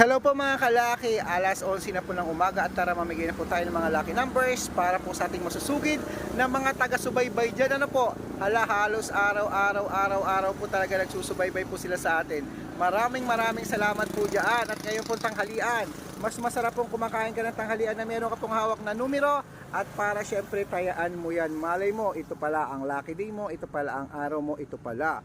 Hello po mga kalaki, alas 11 na po ng umaga at tara mamigay na po tayo ng mga lucky numbers para po sa ating masusugid na mga taga-subaybay dyan. Ano po, hala halos araw-araw, araw-araw po talaga nagsusubaybay po sila sa atin. Maraming maraming salamat po dyan at ngayon po tanghalian. Mas masarap pong kumakain ka ng tanghalian na meron ka pong hawak na numero at para syempre tayaan mo yan. Malay mo, ito pala ang lucky day mo, ito pala ang araw mo, ito pala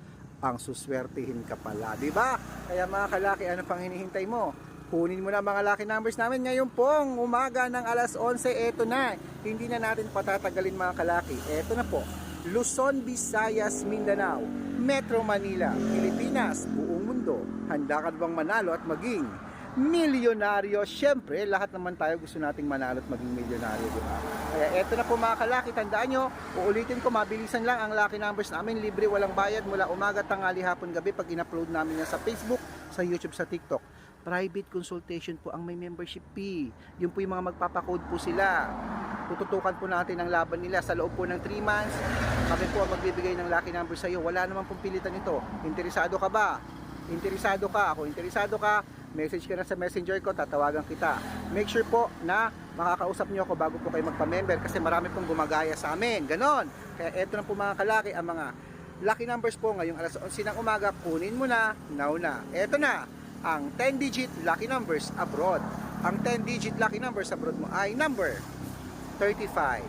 ang suswertihin ka pala, di ba? Kaya mga kalaki, ano pang hinihintay mo? Kunin mo na mga lucky numbers namin ngayon pong umaga ng alas 11, eto na. Hindi na natin patatagalin mga kalaki. Eto na po. Luzon, Visayas, Mindanao, Metro Manila, Pilipinas, buong mundo. Handa ka bang manalo at maging milyonaryo? Siyempre, lahat naman tayo gusto nating manalo at maging milyonaryo, di ba? Kaya eto na po mga kalaki, tandaan nyo, uulitin ko, mabilisan lang ang lucky numbers namin, libre, walang bayad, mula umaga, tangali, hapon, gabi, pag in-upload namin yan sa Facebook, sa YouTube, sa TikTok. Private consultation po ang may membership fee. Yun po yung mga magpapakode po sila. Tututukan po natin ang laban nila sa loob po ng 3 months. Kami po ang magbibigay ng lucky numbers sa iyo. Wala naman pong pilitan ito. Interesado ka ba? Interesado ka? Ako interesado ka? Message ka na sa messenger ko, tatawagan kita. Make sure po na makakausap niyo ako bago po kayo magpa-member kasi marami pong gumagaya sa amin. Ganon. Kaya eto na po mga kalaki, ang mga lucky numbers po ngayong alas 11 ng umaga, kunin mo na, now na. Eto na, ang 10-digit lucky numbers abroad. Ang 10-digit lucky numbers abroad mo ay number 35,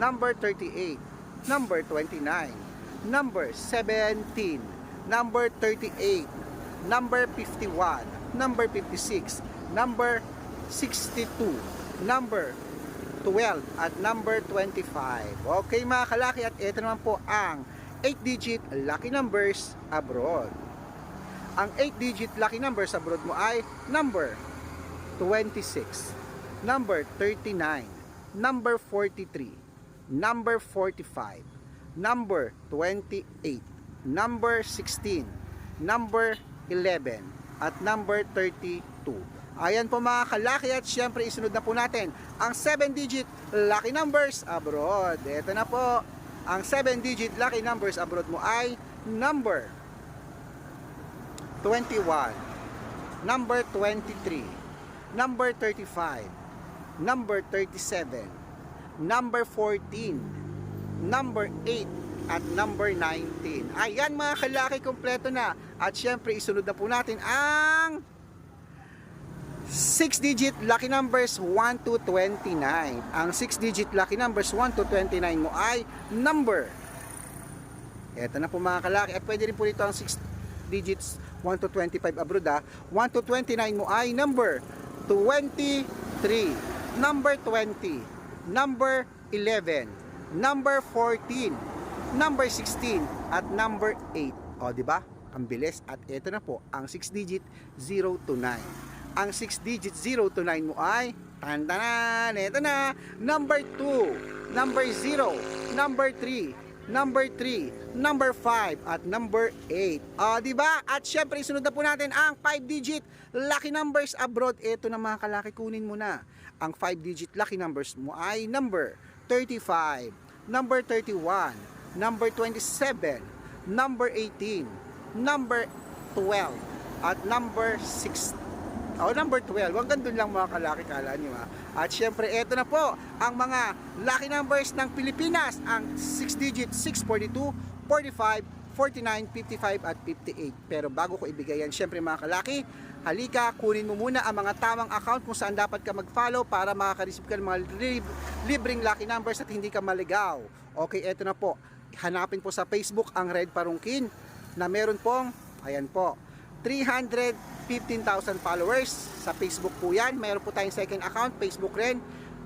number 38, number 29, number 17, number 38, number 51, number 56, number 62, number 12 at number 25. Okay mga kalaki at ito naman po ang 8-digit lucky numbers abroad. Ang 8-digit lucky numbers abroad mo ay number 26, number 39, number 43, number 45, number 28, number 16, number 11, at number 32. Ayan po mga kalaki at syempre isunod na po natin ang 7-digit lucky numbers abroad. Ito na po, ang 7-digit lucky numbers abroad mo ay number 21, number 23, number 35, number 37, number 14, number 8, at number 19. Ayan mga kalaki, kompleto na. At syempre, isunod na po natin ang 6-digit lucky numbers 1 to 29. Ang 6-digit lucky numbers 1 to 29 mo ay number. Ito na po mga kalaki. At pwede rin po dito ang 6 digits 1 to 25 abroad ha. 1 to 29 mo ay number 23, number 20, number 11, number 14, number 16 at number 8. O, di ba? Ang bilis. At ito na po, ang 6 digit 0 to 9. Ang 6 digit 0 to 9 mo ay tantanan, ito na, number 2, number 0, number 3, number 3, number 5 at number 8. Ah, di ba? At syempre sunod na po natin ang 5 digit lucky numbers abroad. Ito na mga kalaki kunin mo na. Ang 5 digit lucky numbers mo ay number 35, number 31, number 27, number 18, number 12 at number 16. O, number 12. Hanggang doon lang mga kalaki kala nyo ha. At syempre, eto na po ang mga lucky numbers ng Pilipinas. Ang 6 digit 642, 45, 49, 55 at 58. Pero bago ko ibigay yan, syempre mga kalaki, halika, kunin mo muna ang mga tamang account kung saan dapat ka mag-follow para makaka-receive ka ng mga lib- libreng lucky numbers at hindi ka maligaw. Okay, eto na po. Hanapin po sa Facebook ang Red Parungkin na meron pong, ayan po, 315,000 followers sa Facebook po yan. Mayroon po tayong second account, Facebook rin.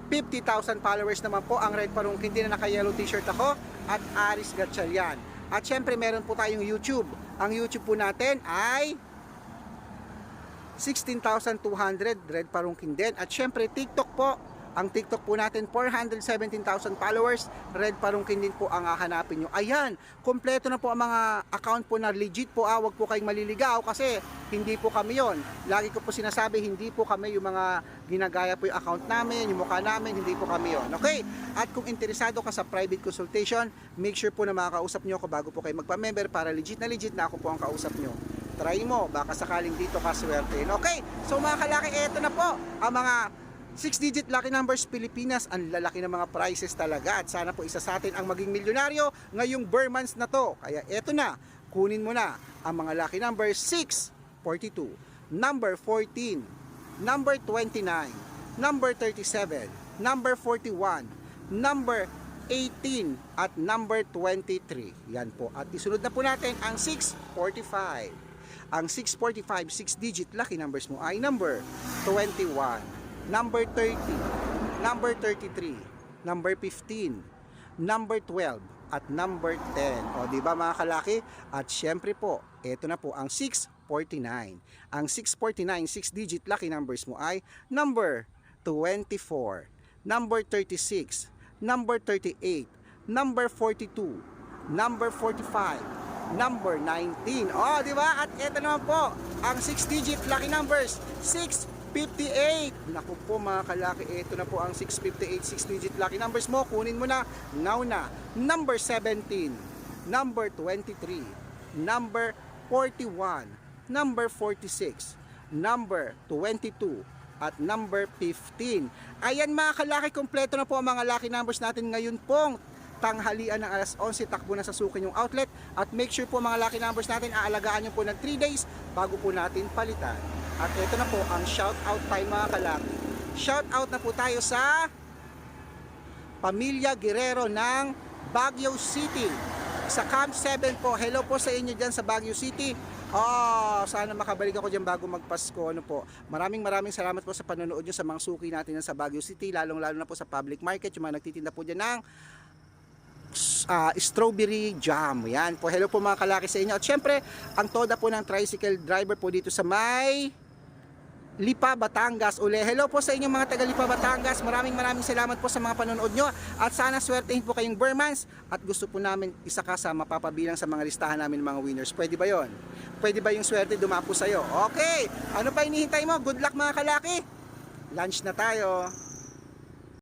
50,000 followers naman po ang Red Parungkin din na naka-yellow t-shirt ako at Aris Gatchalian. At syempre meron po tayong YouTube. Ang YouTube po natin ay 16,200 Red Parungkin din. At syempre TikTok po. Ang TikTok po natin 417,000 followers. Red Parungkin din po ang hahanapin nyo. Ayan, kompleto na po ang mga account po na legit po. Ah, wag po kayong maliligaw kasi hindi po kami yon. Lagi ko po sinasabi, hindi po kami yung mga ginagaya po yung account namin, yung mukha namin, hindi po kami yon. Okay? At kung interesado ka sa private consultation, make sure po na makakausap nyo ako bago po kayo magpa-member para legit na legit na ako po ang kausap nyo. try mo. Baka sakaling dito ka swertein. Okay, so mga kalaki, eto na po ang mga 6-digit lucky numbers Pilipinas. Ang lalaki ng mga prizes talaga. At sana po isa sa atin ang maging milyonaryo ngayong Burr months na to. Kaya eto na, kunin mo na ang mga lucky numbers 6, 42, number 14, number 29, number 37, number 41, number 18 at number 23. Yan po. At isunod na po natin ang 645. Ang 645, 6-digit lucky numbers mo ay number 21, number 30, number 33, number 15, number 12, at number 10. O, di ba mga kalaki? At syempre po, ito na po ang 649. Ang 649, 6-digit lucky numbers mo ay number 24, number 36, number 38, number 42, number 45, number 19. Oh, di ba? At ito naman po, ang 6-digit lucky numbers, 658. Naku po mga kalaki, ito na po ang 658 6-digit lucky numbers mo. Kunin mo na, now na. Number 17, number 23, number 41, number 46, number 22, at number 15. Ayan mga kalaki, kompleto na po ang mga lucky numbers natin ngayon pong tanghalian ng alas 11, takbo na sa sukin yung outlet at make sure po mga lucky numbers natin aalagaan nyo po ng 3 days bago po natin palitan. At ito na po ang shout out time mga kalaki. Shout out na po tayo sa Pamilya Guerrero ng Baguio City. Sa Camp 7 po. Hello po sa inyo dyan sa Baguio City. Oh, sana makabalik ako dyan bago magpasko. Ano po. Maraming maraming salamat po sa panonood nyo sa mga suki natin sa Baguio City. Lalong lalo na po sa public market. Yung mga nagtitinda po dyan ng ah, strawberry jam. Yan po. Hello po mga kalaki sa inyo. At syempre, ang toda po ng tricycle driver po dito sa may Lipa, Batangas. Uli, hello po sa inyong mga taga Lipa, Batangas. Maraming maraming salamat po sa mga panonood nyo. At sana swertehin po kayong Burmans. At gusto po namin isa ka sa mapapabilang sa mga listahan namin mga winners. Pwede ba yon? Pwede ba yung swerte dumapo sa'yo? Okay! Ano pa hinihintay mo? Good luck mga kalaki! Lunch na tayo!